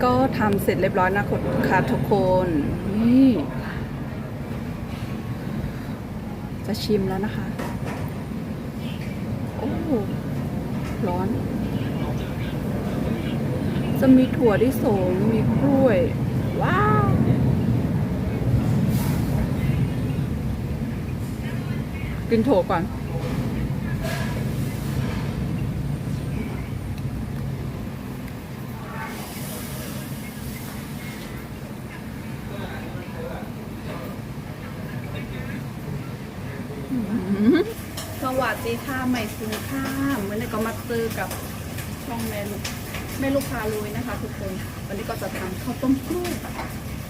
ก็ทำเสร็จเรียบร้อยนะค่ะทุกคน นี่ จะชิมแล้วนะคะ โอ้ ร้อน จะมีถั่วที่สงมีกล้วย ว้าว กินถั่วก่อน ส วัสดีค่ะใหม่ซื้อค่ะเมื่อนี้ก็มาซื้อกับช่องแม่ลูกแม่ลูกพาลุยนะคะ ทุกคนวันนี้ก็จะทำข้าวต้มกล้วย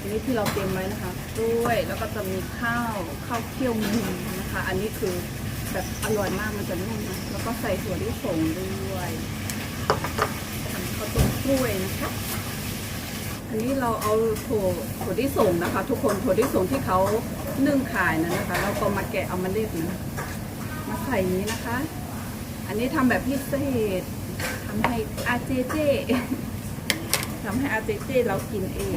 อันนี้ที่เราเตรียมไว้นะคะกล้วยแล้วก็จะมีข้าวข้าวเคี่ยวหมูนะคะ อันนี้คือแบบอร่อยมากมันจะนุ่มนะแล้วก็ใส่ถั่วลิสงด้วยทำข้าวต้มกล้วยนะคะอันนี้เราเอาถั่วถั่วที่ส่งนะคะ ทุกคนถั่วที่ส่งที่เขานึ่งขายนะนะคะเราก็มาแกะเอามาเล็ดนะ ส่อย่างนี้นะคะ อันนี้ทำแบบพิเศษทำให้อาเจเจทำให้อาเจเจเรากินเอง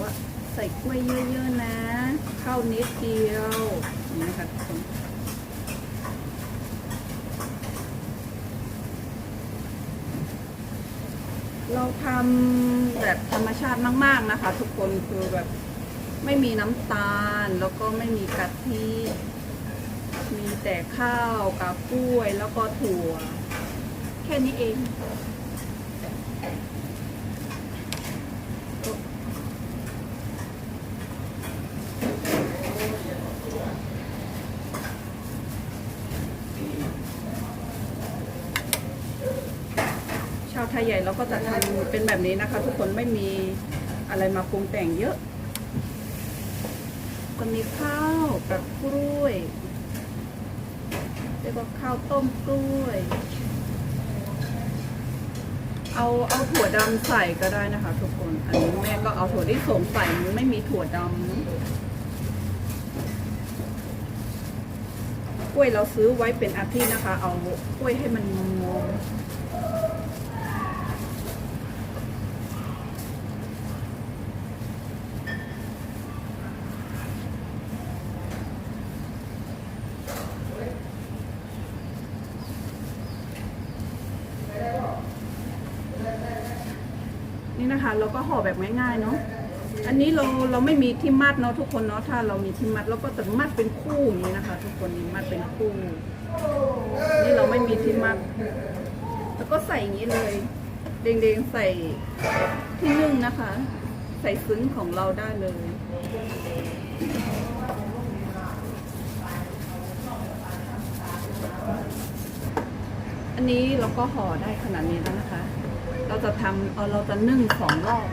ว่าใส่กล้วยเยอะๆนะข้าวนิดเดียวนี้นะคะทุกคนเราทำแบบธรรมชาติมาก ๆ นะคะ ทุกคนคือแบบไม่มีน้ำตาลแล้วก็ไม่มีกะทิ มีแต่ข้าวกับกล้วยแล้วก็ถั่ว แค่นี้เองชาวไทยใหญ่เราก็จะทำเป็นแบบนี้นะคะ ทุกคนไม่มีอะไรมาปรุงแต่งเยอะจะมีข้าวกับกล้วย แล้วก็ข้าวต้มกล้วย เอาเอาถั่วดำใส่ก็ได้นะคะ ทุกคน อันนี้แม่ก็เอาถั่วที่สงใส่มันไม่มีถั่วดำกล้วยเราซื้อไว้เป็นอาทิตย์นะคะ เอากล้วยให้มันงอ นะคะ เราก็ห่อแบบง่ายๆเนาะอันนี้เราเราไม่มีที่มัดเนาะทุกคนเนาะถ้าเรามีที่มัดเราก็จะมัดเป็นคู่อย่างนี้นะคะ ทุกคนนี่มัดเป็นคู่ นี่เราไม่มีที่มัด แล้วก็ใส่อย่างนี้เลยเด้งๆใส่ที่นึ่งนะคะ ใส่ซึ้งของเราได้เลยอันนี้เราก็ห่อได้ขนาดนี้แล้วนะคะ เราจะทำเออเราจะนึ่งสองรอบ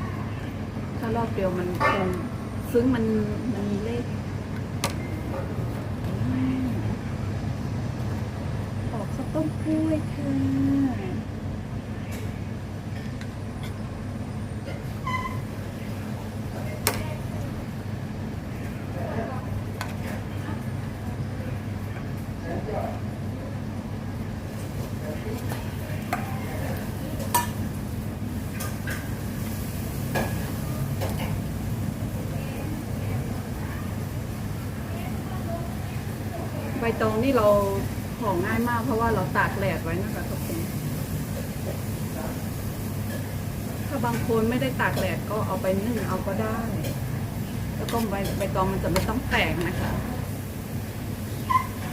ถ้ารอบเดียวมันคงซึ้งมันมันมีเลขอออกข้าวต้มกล้วยค่ะ ใบตองนี่เราห่อง่ายมากเพราะว่าเราตากแดดไว้นะคะทุกคนถ้าบางคนไม่ได้ตากแดดก็เอาไปนึ่งเอาก็ได้ แล้วก็ใบใบตองมันจะไม่ต้องแตกนะคะ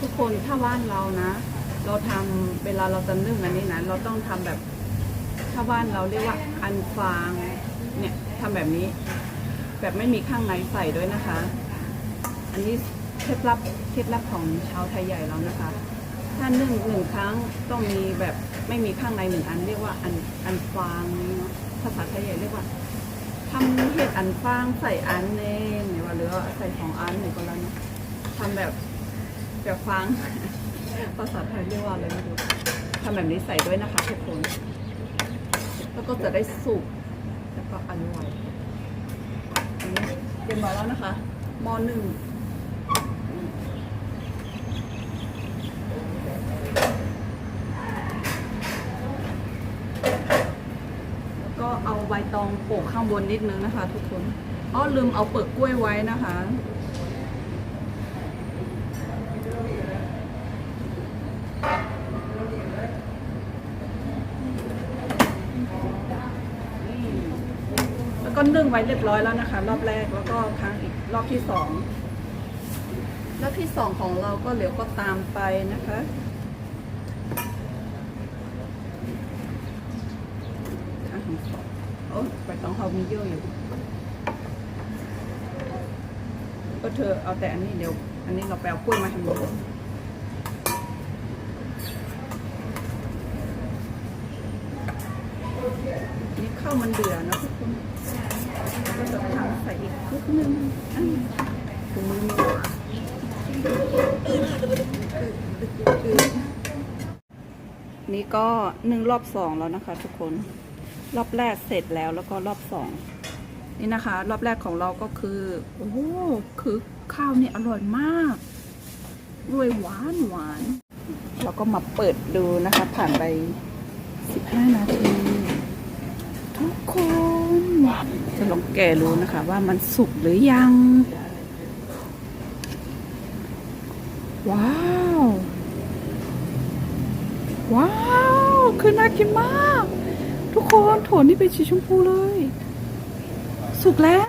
ทุกคนถ้าบ้านเรานะ เราทำเวลาเราจะนึ่งอันนี้นะเราต้องทำแบบถ้าบ้านเราเรียกว่าอันฟางเนี่ยทำแบบนี้ แบบไม่มีข้างในใส่ด้วยนะคะ อันนี้ ล็ดลับเคล็ดลับของชาวไทยใหญ่เรานะคะ ถ้านึ่งหนึ่งครั้งต้องมีแบบไม่มีข้างในหนึ่งอันเรียกว่าอันอันฟางภาษาไทยใหญ่เรียกว่าทำเห็ดอันฟางใส่อันเน่หรือว่าหรือว่าใส่ของอันหรือก็แล้วนะทำแบบแบบฟางภาษาไทยเรียกว่าอะไรไม่รู้ทำแบบนี้ใส่ด้วยนะคะทุกคน แล้วก็จะได้สุกแล้วก็อร่อยอันนี้เรียมมาแล้วนะคะมอหนึ่ง แล้วก็ ตองโปะข้างบนนิดนึงนะคะ ทุกคนอ๋อลืมเอาเปลือกกล้วยไว้นะคะแล้วก็นึ่งไว้เรียบร้อยแล้วนะคะ รอบแรกแล้วก็ครั้งอีกรอบที่สองรอบที่สองของเราก็เหลวก็ตามไปนะคะครั้งที่สอง โอ้ไปต้องเขามีเยอะอยู่ ก็เธอเอาแต่อันนี้เดี๋ยว อันนี้เราไปเอากล้วยมาทำหมดนี่ข้าวมันเดือดนะทุกคนก็จะทำใส่อีกนิดนึงอันนี้ถุงมือนี่ก็นึ่งรอบสองแล้วนะคะทุกคน รอบแรกเสร็จแล้วแล้วก็รอบสองนี่นะคะ รอบแรกของเราก็คือโอ้คือข้าวนี่อร่อยมากด้วยหวานหวานเราก็มาเปิดดูนะคะ ผ่านไป 15 นาที ทุกคน จะลองแกะรู้นะคะ ว่ามันสุกหรือยัง ว้าว ว้าว คือน่ากินมาก ทุกคนโถนี่เป็นสีชมพูเลย สุกแล้ว